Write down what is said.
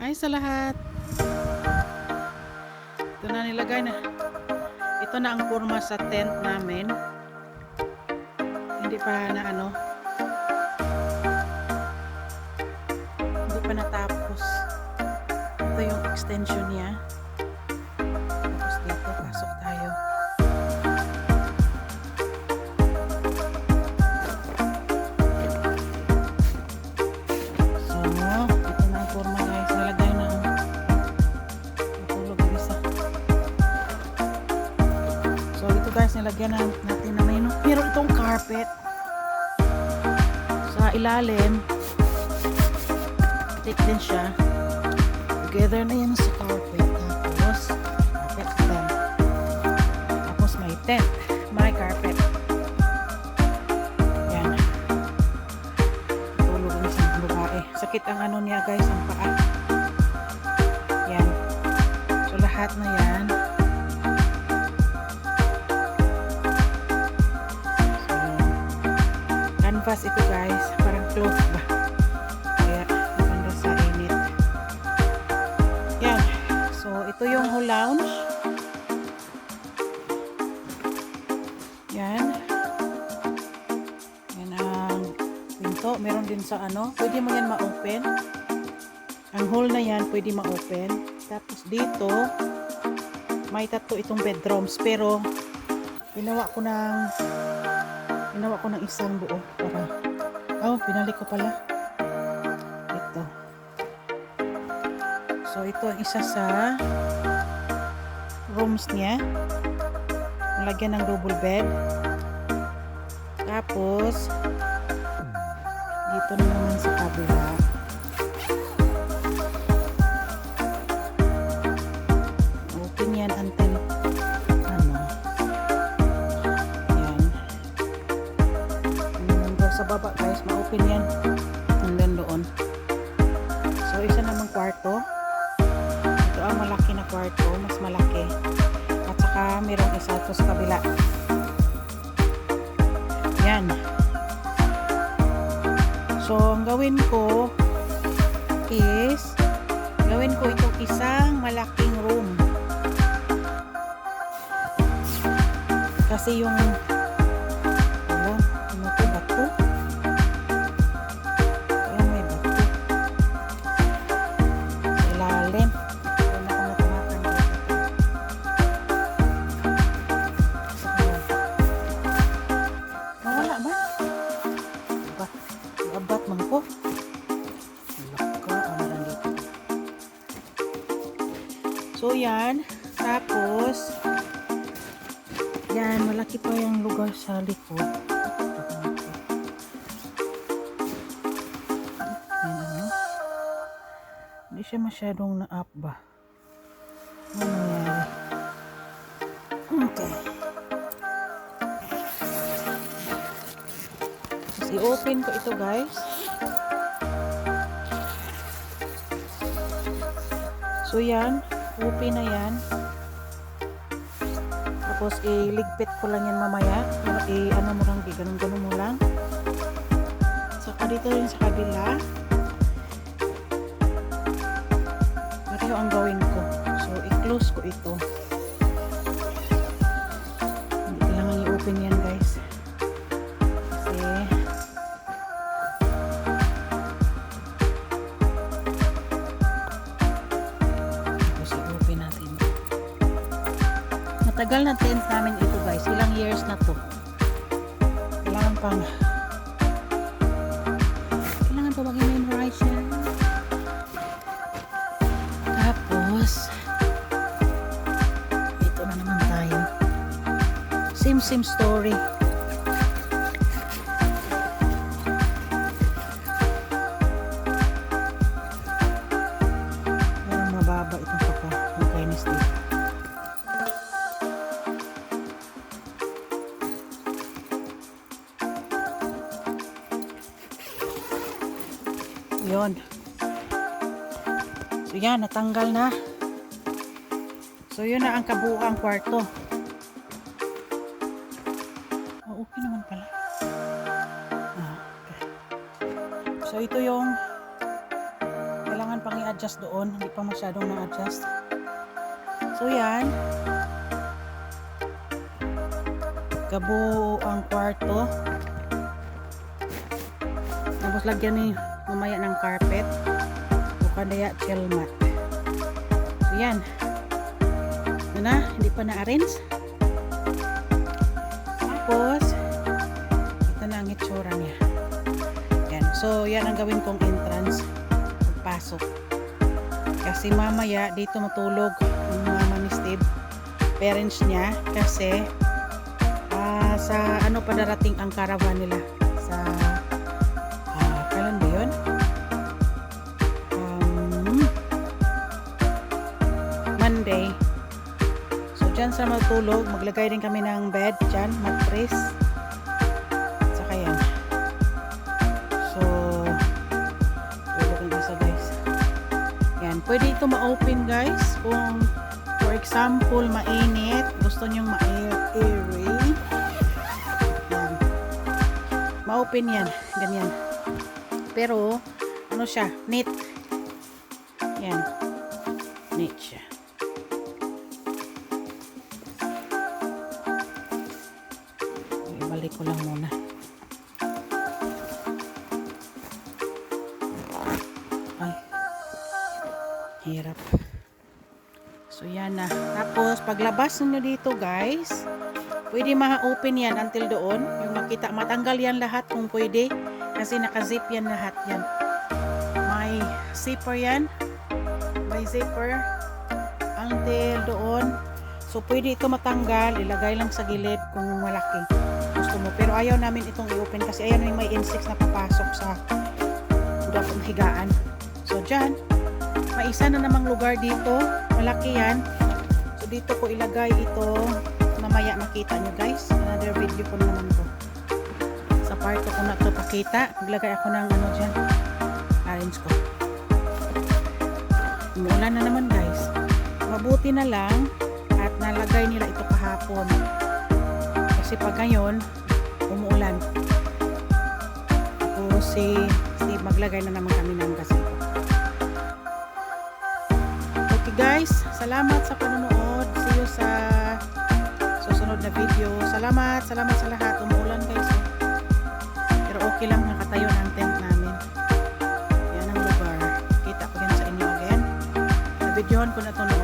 Hi sa lahat. Ito na nilagay na. Ito na ang kurma sa tent namin. Hindi pa na ano. Hindi pa natapos. Ito yung extension niya. Nilagyan na natin na may Pero itong carpet sa ilalim, thick din siya. Together na yan sa carpet. Tapos, carpet tent. Tapos may tent. May carpet. Yan. Tulog ang isang babae. Sakit ang ano niya guys, ang paa. Yan. So lahat na yan. Canvas ito guys. Parang cloth ba? Kaya maganda sa init. Yan. So ito yung whole lounge. Yan. Yan ang pinto. Meron din sa ano. Pwede mo yan ma-open. Ang hole na yan, pwede ma-open. Tapos dito, may tatlo itong bedrooms. Pero, ginawa ko ng ginawa ko ng isang buo. Para, oh, pinalik ko pala. Ito. So, ito ang isa sa rooms niya. Lagyan ng double bed. Tapos, dito na naman sa kabila. Kwarto. Ito ang malaki na kwarto. Mas malaki. At saka mayroong isa ito sa kabila. Yan. So, ang gawin ko is gawin ko itong isang malaking room. Kasi yung So, yan. Tapos, yan, malaki pa yung lugar sa likod. Ano. Hindi siya masyadong na-up ba? Ano? Okay. I-open ko ito guys. So yan, open na yan. Tapos iligpit ko lang yan mamaya. I ano mo lang, ganun-ganun mo lang. Saka dito rin sa kabila. Pareho ang gawin ko. So i-close ko ito. Hindi kailangan i-open yan guys. Matagal na tent namin ito guys. Ilang years na to. Kailangan pang kailangan pa mag-memorize yan. Tapos ito na naman tayo. Same same story. Yun. So yan, natanggal na. So yun na ang kabuuang kwarto. Oh, okay naman pala. Ah, okay. So ito yung kailangan pang i-adjust doon. Hindi pa masyadong na-adjust. So, yan. Kabuo ang kwarto. Tapos lagyan ni mamaya ng carpet. O kaya chill mat. So, yan. Ano na? Hindi pa na-arrange. Tapos, ito na ang itsura niya. Yan. So, yan ang gawin kong entrance. Pagpasok. Kasi mamaya, dito matulog yung mama ni Steve. Parents niya. Kasi, ah, sa ano pa darating ang caravan nila. Monday. So, dyan sa matulog, maglagay din kami ng bed dyan, mattress. Saka yan. So, tulog ang isa guys. Yan, pwede ito ma-open guys kung for example, mainit, gusto nyong ma-airy. Yan. Ma-open yan, ganyan. Pero, ano siya, neat. Yan. Neat siya. Ibalik ko lang muna. Ay. Hirap. So, yan na. Tapos, paglabas nyo dito, guys, pwede ma-open yan until doon. Yung makita, matanggal yan lahat kung pwede. Kasi naka-zip yan lahat yan. May zipper yan. May zipper until doon. So, pwede ito matanggal. Ilagay lang sa gilid kung malaki. Gusto mo. Pero ayaw namin itong i-open kasi ayaw namin may insects na papasok sa dapat higaan. So, dyan, may isa na namang lugar dito. Malaki yan. So, dito ko ilagay ito. Mamaya makita nyo guys. Another video ko naman to. Sa part ko na ito pakita. Maglagay ako ng ano dyan. Arrange ko. Umuulan na naman guys. Mabuti na lang at nalagay nila ito kahapon. Kasi pag ngayon, umuulan. Tapos si Steve maglagay na naman kami ng gazebo. Okay guys, salamat sa panonood. See you sa susunod na video. Salamat, salamat sa lahat. Umuulan guys. Pero okay lang nakatayo ng tent namin. Yan ang lugar. Kita ko yan sa inyo again. Na-videohan ko na ito.